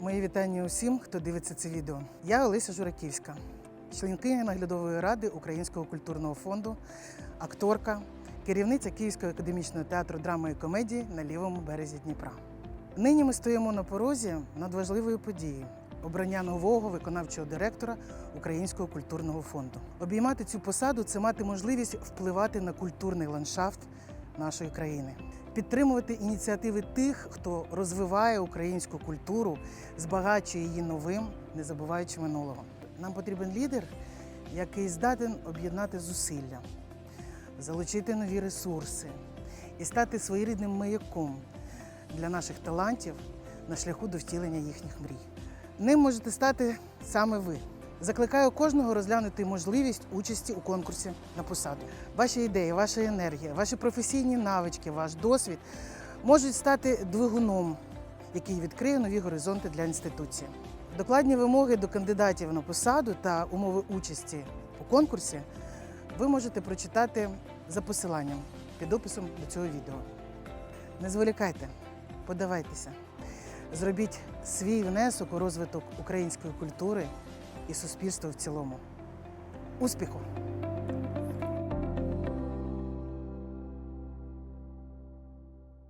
Мої вітання усім, хто дивиться це відео. Я Олеся Жураківська, членкиня наглядової ради Українського культурного фонду, акторка, керівниця Київського академічного театру драми і комедії на лівому березі Дніпра. Нині ми стоїмо на порозі надважливої події обрання нового виконавчого директора Українського культурного фонду. Обіймати цю посаду це мати можливість впливати на культурний ландшафт нашої країни, підтримувати ініціативи тих, хто розвиває українську культуру, збагачує її новим, не забуваючи минулого. Нам потрібен лідер, який здатен об'єднати зусилля, залучити нові ресурси і стати своєрідним маяком для наших талантів на шляху до втілення їхніх мрій. Ним можете стати саме ви. Закликаю кожного розглянути можливість участі у конкурсі на посаду. Ваші ідеї, ваша енергія, ваші професійні навички, ваш досвід можуть стати двигуном, який відкриє нові горизонти для інституції. Докладні вимоги до кандидатів на посаду та умови участі у конкурсі ви можете прочитати за посиланням під описом до цього відео. Не зволікайте, подавайтеся, зробіть свій внесок у розвиток української культури і суспільство в цілому. Успіху!